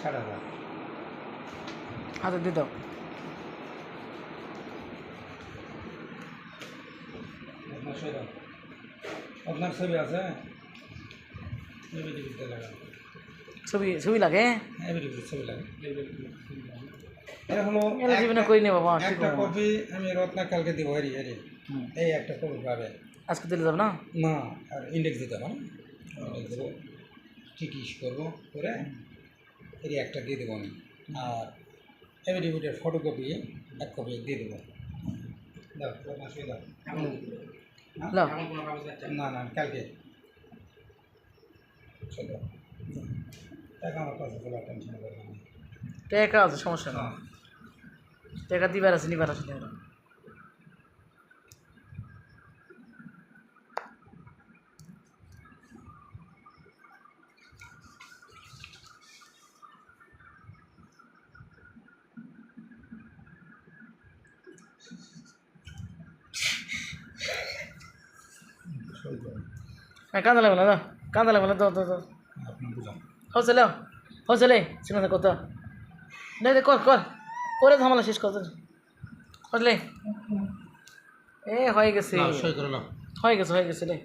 ষাট হাজার দিয়ে দাও। আপনার ছবি আছে ছবি ছবি লাগে? এবিডিবিতে ছবি লাগে। এটা হলো জীবনে করি নি বাবা কি একটা করব? কপি আমি রত্না কালকে দিব হেরি হেরি এই একটা কপি পাবে। আজকে দিলে যাবে না? না আর ইন্ডেক্স দিতে হবে না। ইন্ডেক্স দেবো টিকিস করব করে এর একটা দিয়ে দেবো আমি। আর এভিডেভিটের ফটোকপি এক কপি দিয়ে দেবো। লাও। না না কালকে। চলো। টাকা আমার কাছে চলো টেনশন টাকা আছে সমস্যা না টাকা দিবার আছে নিবার আছে। হ্যাঁ কান্দা লাগবে না দাও কান্দা লাগবে না দাও দাও দাও আপনি বুঝান হচ্ছে লেও সিনেমা কত নে দে কর কর করে ঝামেলা শেষ কর এ হয়ে গেছে হয়ে গেছে হয়ে গেছে রে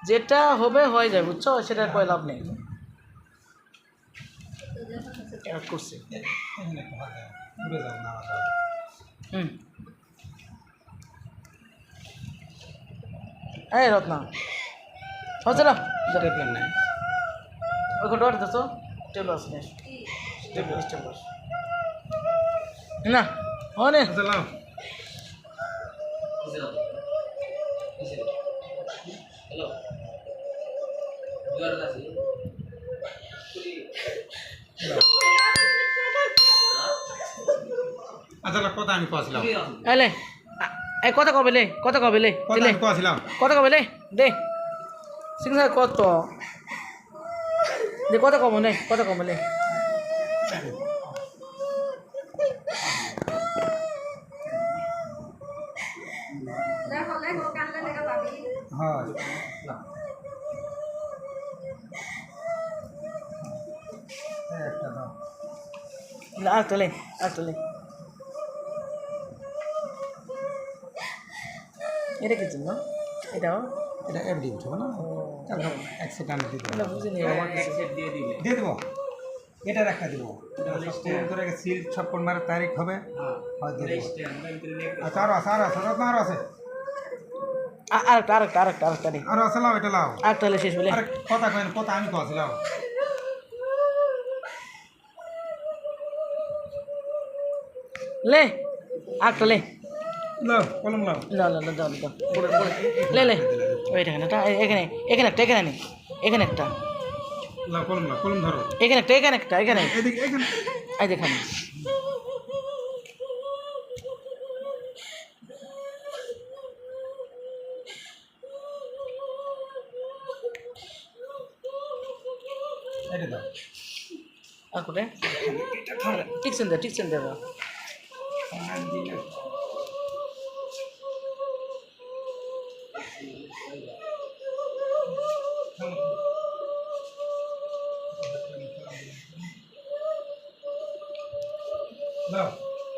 যেটা হবে হয়ে যায় বুঝছ সেটা কয় লাভ নেই করছে হুম এই রত্না হচ্ছে না এটা প্ল্যান নেই ওই অর্ডার তো টেবিল আছে টেবিল টেবিল না অনে আচ্ছা লাও আচ্ছা লাও, কথা আমি কছিলাম এলে এই কত কবে লে কত কবে লে কথা কবে লে দে সিং স্যার কত দে কত কম নে কত কম লে দেখো দেখো কান্দা দেখা পাবি লাও। এই একটা দাও আর তোলে আর তোলে এটা কি জন্য এটাও এটা এফডি উঠবে না? অ্যাক্সিডেন্ট দিয়ে দেবো। দিয়ে দেবো? এটার একটা দেবো। করে সিল ছপ্পন মারের তারিখ হবে? হয় আচ্ছা আরও আছে আরও আছে রত্ন আরও আছে আরেকটা আরেকটা আরেকটা আরেকটা রে আরও আছে লাও এটা লাও। আরেকটা হলে শেষ বলে আরে কথা কয়েন কথা আমি কছি লাও। লে আরেকটা লে। লাও কলম লাও। না না না দাও দাও পড়ে পড়ে লে লে। ওই এখানে এটা এখানে এখানে একটা এখানে নে এখানে একটা। এখানে একটা এখানে একটা এখানে। এই দেখানে। এটা দাও। আর কোটে টিকছেন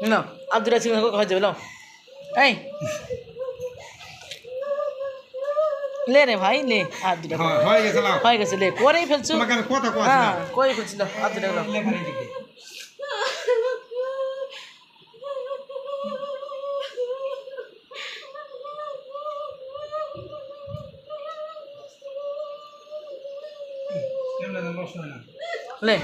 না আব্দুল রাসিম হয়ে যাবে লাও এই। লে রে ভাই লে। আর দুটা হ্যাঁ হয়ে গেছে লে। করেই ফেলছো? হ্যাঁ করে ফেলছিল আর দুটা লে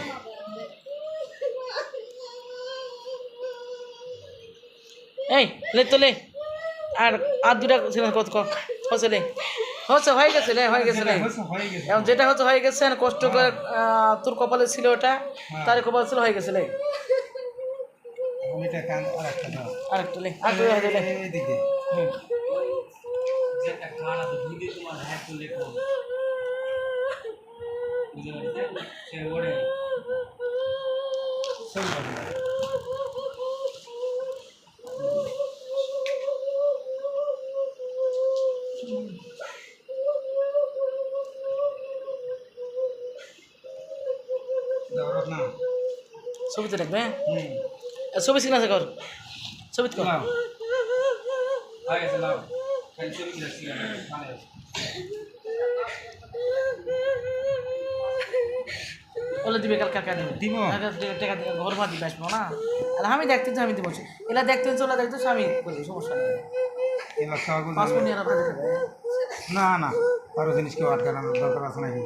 এই লে তো লে আর আর দুটা সিনেমা কত হচ্ছে লে হচ্ছে হয়ে গেছে লে হয়ে গেছে হয়ে গেছে এখন যেটা হচ্ছে হয়ে গেছে কষ্ট করে তোর কপালে ছিল ওটা তার কপালে ছিল হয়ে গেছে একটা আরেকটা লে আর হয়ে লে এইদিকে হুম সব ভালো দাও না ছবিতে দেখবে হুম এ, ছবি সিগনেচার কর ছবি কর লাও হয়ে গেছে লাও খালি ছবি রাখছি মানে বলে দিবে কাল কাকা দিবে। দিব? টাকা দিবে ঘর ভাত দিবে আসব না? আর আমি দেখতে আমি দিব। এলা দেখতে চলে দেখতে আমি করব সমস্যা নেই। পাসপোর্ট নিয়ে আপনার না না আরও জিনিস কেউ আটকানোর দরকার আছে নাকি?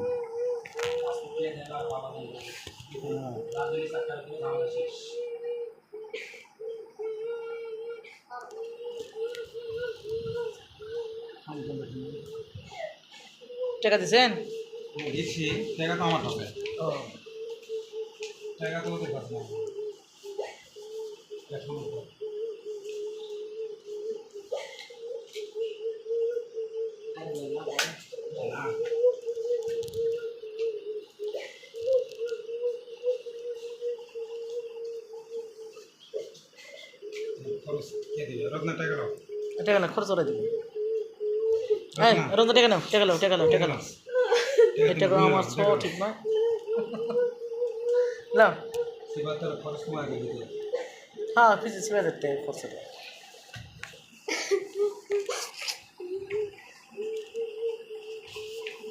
টাকা দিছেন? দিচ্ছি টাকা তো আমার ও টাকা তো ওদের কাছে না এখন টাকা না খরচ করে দিবে। এই রোজ টাকা নাও টাকা নাও টাকা নাও টাকা নাও। এই আমার ছ ঠিক নয় লাও সেবার তোর খরচ তোমার আগে দিতে হ্যাঁ ফিজিক্স